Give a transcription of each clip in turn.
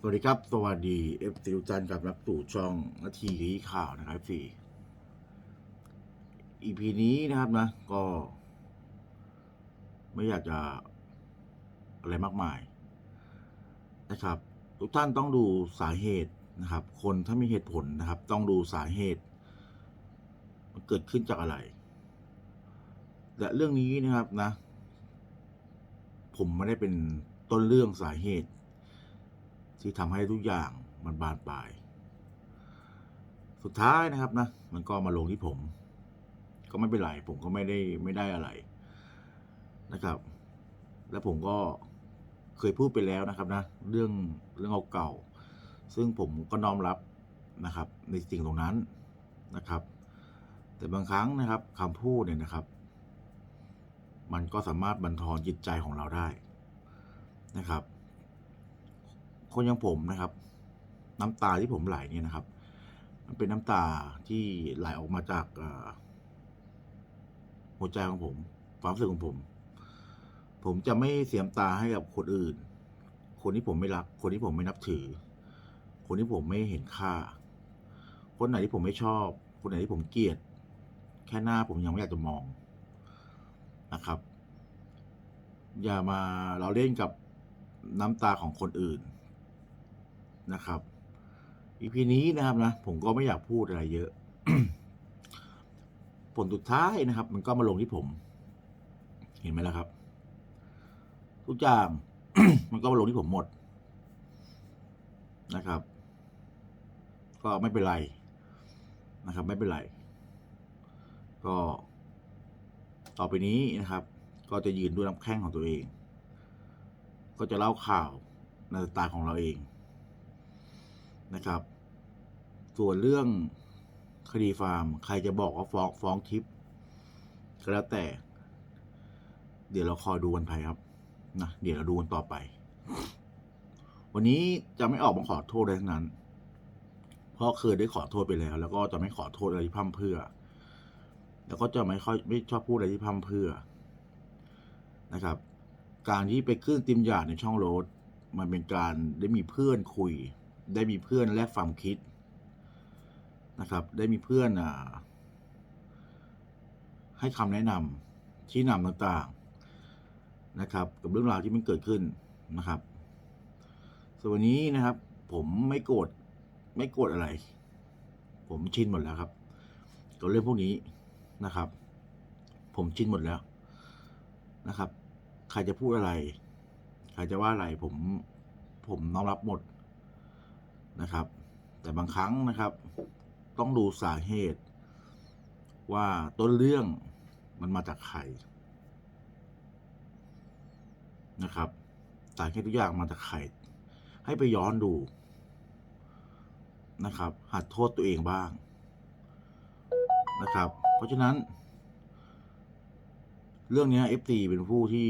สวัสดีครับ สวัสดีเอฟซีทุกท่านกับรับสู่ช่องนาทีรีข่าวนะครับสี่อีพีนี้นะครับนะ ก็ ไม่อยากจะอะไรมากมาย นะครับ ทุกท่านต้องดูสาเหตุนะครับ คนถ้ามีเหตุผลนะครับ ต้องดูสาเหตุมันเกิดขึ้นจากอะไร และเรื่องนี้นะครับนะ ผมไม่ได้เป็นต้นเรื่องสาเหตุ ที่ทำให้ทุกอย่างมันบานปลาย สุดท้ายนะครับนะ มันก็มาลงที่ผม ก็ไม่เป็นไร ผมก็ไม่ได้ไม่ได้อะไรนะครับ และผมก็เคยพูดไปแล้วนะครับนะ เรื่องเรื่องเก่าๆซึ่งผมก็น้อมรับนะครับ ในสิ่งตรงนั้นนะครับ แต่บางครั้งนะครับคำพูดเนี่ยนะครับ มันก็สามารถบันทอนจิตใจของเราได้นะครับ คนอย่างผมนะครับ น้ำตาที่ผมไหลเนี่ยนะครับ มันเป็นน้ำตาที่ไหลออกมาจากหัวใจของผมความรู้สึกของผม ผมจะไม่เสียมตาให้กับคนอื่น คนที่ผมไม่รัก คนที่ผมไม่นับถือ คนที่ผมไม่เห็นค่า คนไหนที่ผมไม่ชอบ คนไหนที่ผมเกลียด แค่หน้าผมยังไม่อยากจะมองนะครับ อย่ามาเราเล่นกับน้ำตาของคนอื่น นะครับอีพีนี้นะครับนะผมก็ไม่อยากพูดอะไรเยอะ ผลสุดท้ายนะครับ มันก็มาลงที่ผม เห็นไหมล่ะครับ ทุกอย่าง มันก็มาลงที่ผมหมดนะครับ ก็ไม่เป็นไรนะครับ ไม่เป็นไร ก็ต่อไปนี้นะครับ ก็จะยืนด้วยน้ำแข้งของตัวเอง ก็จะเล่าข่าวในสไตล์ของเราเอง นะครับ ส่วนเรื่องคดีฟาร์ม ใครจะบอกว่าฟ้องฟ้องทิปก็แล้วแต่ เดี๋ยวเราคอยดูกันไปครับนะเดี๋ยวเราดูกันต่อไป วันนี้จะไม่ออกมาขอโทษอะไรทั้งนั้น เพราะเคยได้ขอโทษไปแล้ว แล้วก็จะไม่ขอโทษอะไรที่พร่ำเพื่อ แล้วก็จะไม่ค่อยไม่ชอบพูดอะไรที่พร่ำเพื่อนะครับ การที่ไปขึ้นติมหยาดในช่องโรดมันเป็นการได้มีเพื่อนคุย ได้มีเพื่อนแลกความคิดนะครับ ได้มีเพื่อนอให้คำแนะนำชี้นำต่างๆนะครับ กับเรื่องราวที่มันเกิดขึ้นนะครับส่วนวันนี้นะครับ ผมไม่โกรธไม่โกรธอะไร ผมชินหมดแล้วครับกับเรื่องพวกนี้นะครับ ผมชินหมดแล้วนะครับ ใครจะพูดอะไร ใครจะว่าอะไรผมผมน้อมรับหมด นะครับ แต่บางครั้งนะครับ ต้องดูสาเหตุ ว่าต้นเรื่องมันมาจากใครนะครับสาเหตุทุกอย่างมาจากใครให้ไปย้อนดูนะครับ หัดโทษตัวเองบ้างนะครับ เพราะฉะนั้น เรื่องนี้เอฟซีเป็นผู้ที่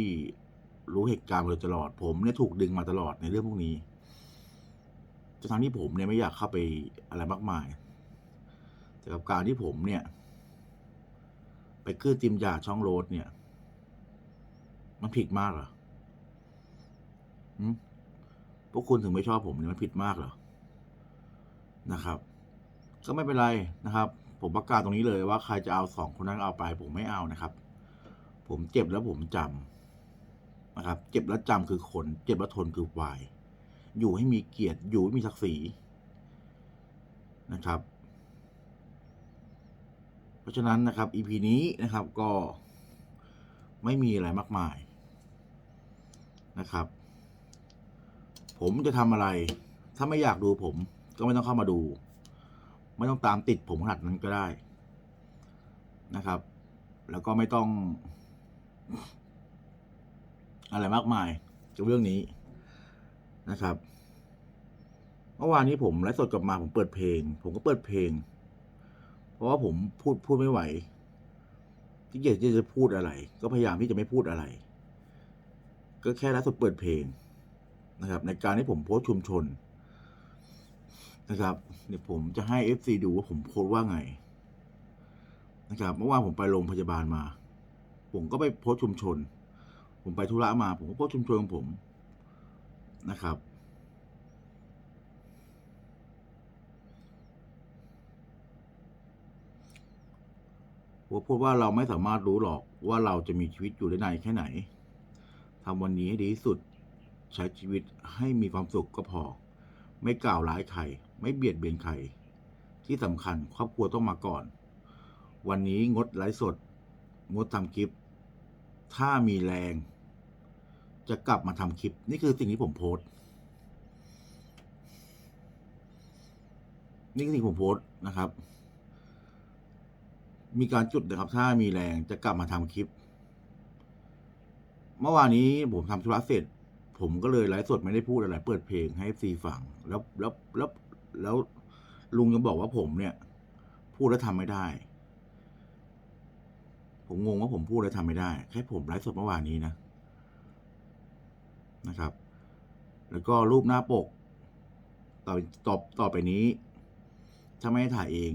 รู้เหตุการณ์มาโดยตลอดผมเนี่ยถูกดึงมาตลอดในเรื่องพวกนี้ จะทำที่ผมเนี่ยไม่อยากเข้าไปอะไรมากมาย แต่กับการที่ผมเนี่ย ไปขึ้นติมยาช่องโรดเนี่ย มันผิดมากเหรอพวกคุณถึงไม่ชอบผมเนี่ยมันผิดมากเหรอ นะครับ ก็ไม่เป็นไรนะครับ ผมประกาศตรงนี้เลยว่าใครจะเอาสองคนนั้นเอาไป ผมไม่เอานะครับ ผมเจ็บแล้วผมจำนะครับ เจ็บแล้วจำคือคนเจ็บแล้วทนคือวาย อยู่ให้มีเกียรติอยู่ให้มีศักดิ์ศรีนะครับ เพราะฉะนั้นนะครับ EP นี้นะครับก็ไม่มีอะไรมากมายนะครับ ผมจะทำอะไร ถ้าไม่อยากดูผม ก็ไม่ต้องเข้ามาดู ไม่ต้องตามติดผมขนาดนั้นก็ได้นะครับ แล้วก็ไม่ต้อง อะไรมากมายกับเรื่องนี้ นะครับเมื่อวานนี้ผมไลฟ์สดกลับมาผมเปิดเพลง ผมก็เปิดเพลง เพราะว่าผมพูดพูดไม่ไหวที่อยากจะพูดอะไร ก็พยายามที่จะไม่พูดอะไร ก็แค่ไลฟ์สดเปิดเพลงนะครับ ในการที่ผมโพสชุมชนนะครับเดี๋ยวผมจะให้เอฟซีดูว่าผมโพสว่าไงนะครับเมื่อวานผมไปโรงพยาบาลมา ผมก็ไปโพสชุมชน ผมไปธุระมา ผมก็โพสชุมชนของผม นะครับ ว่าพูดว่าเราไม่สามารถรู้หรอกว่าเราจะมีชีวิตอยู่ได้นานแค่ไหนทำวันนี้ให้ดีที่สุดใช้ชีวิตให้มีความสุขก็พอ ไม่กล่าวร้ายใคร ไม่เบียดเบียนใคร ที่สำคัญครอบครัวต้องมาก่อน วันนี้งดไลฟ์สด งดทำคลิป ถ้ามีแรง จะกลับมาทำคลิป นี่คือสิ่งที่ผมโพสนี่คือสิ่งผมโพสนะครับ มีการจุดนะครับ ถ้ามีแรงจะกลับมาทำคลิป เมื่อวานนี้ผมทำธุระเสร็จ ผมก็เลยไลฟ์สดไม่ได้พูดอะไร เปิดเพลงให้ซีฟัง แล้วแล้วแล้วแล้วลุงยังบอกว่าผมเนี่ย พูดแล้วทำไม่ได้ ผมงงว่าผมพูดแล้วทำไม่ได้ แค่ผมไลฟ์สดเมื่อวานนี้นะ นะครับ แล้วก็รูปหน้าปก ต่อต่อต่อไปนี้ ถ้าไม่ให้ถ่ายเอง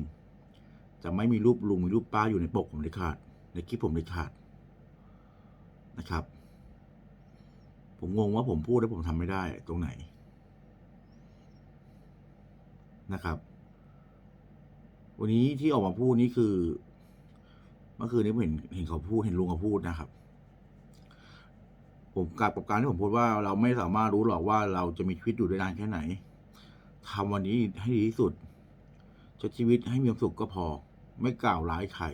จะไม่มีรูปลุงมีรูปป้าอยู่ในปกผมเลยขาด ในคลิปผมเลยขาดนะครับ ผมงงว่าผมพูดแล้วผมทำไม่ได้ตรงไหนนะครับ วันนี้ที่ออกมาพูดนี่คือ เมื่อคืนนี้ผมเห็นเห็นเขาพูดเห็นลุงเขาพูดนะครับ ผมกับกับการที่ผมพูดว่าเราไม่สามารถรู้หรอกว่าเราจะมีชีวิตอยู่ได้นานแค่ไหนทำวันนี้ให้ดีที่สุดใช้ชีวิตให้มีความสุขก็พอ ไม่กล่าวร้ายใคร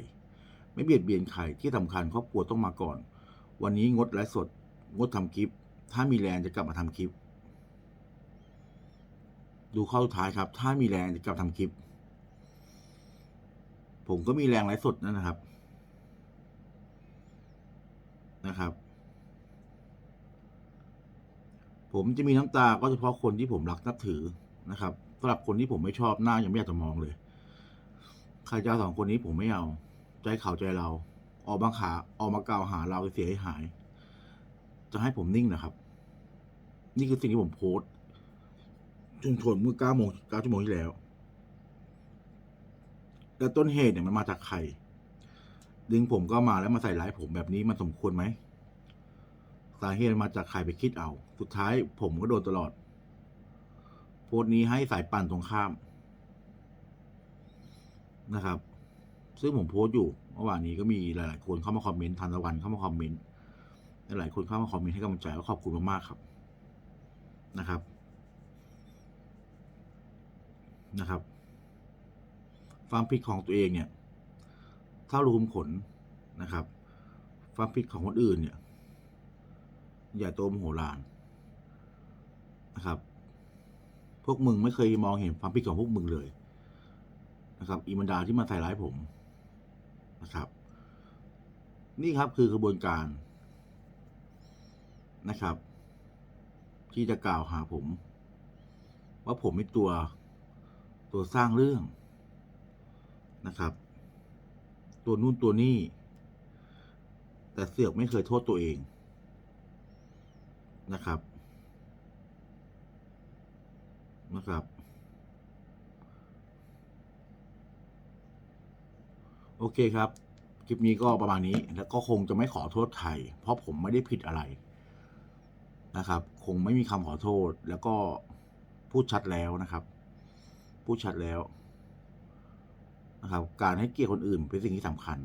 ไม่เบียดเบียนใครที่สำคัญครอบครัวต้องมาก่อน วันนี้งดไลฟ์สด งดทำคลิป ถ้ามีแรงจะกลับมาทำคลิป ดูข้อสุดท้ายครับ ถ้ามีแรงจะกลับทำคลิป ผมก็มีแรงไลฟ์สดนั่นนะครับนะครับ ผมจะมีน้ำตาก็เฉพาะคนที่ผมรักนับถือนะครับสำหรับคนที่ผมไม่ชอบหน้ายังไม่อยากจะมองเลย ใครจะสองคนนี้ผมไม่เอาใจเขาใจเรา ออกมาขาออกมากล่าวหาเราเสียหายหายจะให้ผมนิ่งนะครับ นี่คือสิ่งที่ผมโพสต์ชุมชนเมื่อเก้าโมงเก้าชั่วโมงที่แล้ว แล้วต้นเหตุเนี่ยมันมาจากใครดึงผมก็มาแล้วมาใส่ร้ายผมแบบนี้มันสมควรไหม สาเหตุมาจากใครไปคิดเอา สุดท้ายผมก็โดนตลอด โพสต์นี้ให้สายปั่นตรงข้ามนะครับ ซึ่งผมโพสต์อยู่เมื่อวานนี้ก็มีหลาย ๆ คนเข้ามาคอมเมนต์ทันตะวันเข้ามาคอมเมนต์หลายคนเข้ามาคอมเมนต์ให้กำลังใจก็ขอบคุณมาก ๆ ครับนะครับนะครับความผิดของตัวเองเนี่ยถ้ารู้มขนนะครับ ความผิดของคนอื่นเนี่ย อย่าโตมโหฬารนะครับ พวกมึงไม่เคยมองเห็นความผิดของพวกมึงเลยนะครับ อีมันดาที่มาใส่ร้ายผมนะครับ นี่ครับคือกระบวนการนะครับ ที่จะกล่าวหาผม ว่าผมเป็นตัวตัวสร้างเรื่องนะครับ ตัวนู่นตัวนี่แต่เสือกไม่เคยโทษตัวเอง นะครับนะครับ โอเคครับ คลิปนี้ก็ประมาณนี้แล้วก็คงจะไม่ขอโทษใครเพราะผมไม่ได้ผิดอะไรนะครับ คงไม่มีคำขอโทษแล้วก็พูดชัดแล้วนะครับ พูดชัดแล้วนะครับ การให้เกียรติคนอื่นเป็นสิ่งที่สำคัญ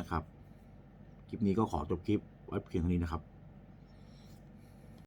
นะครับ คลิปนี้ก็ขอจบคลิปไว้เพียงเท่านี้นะครับ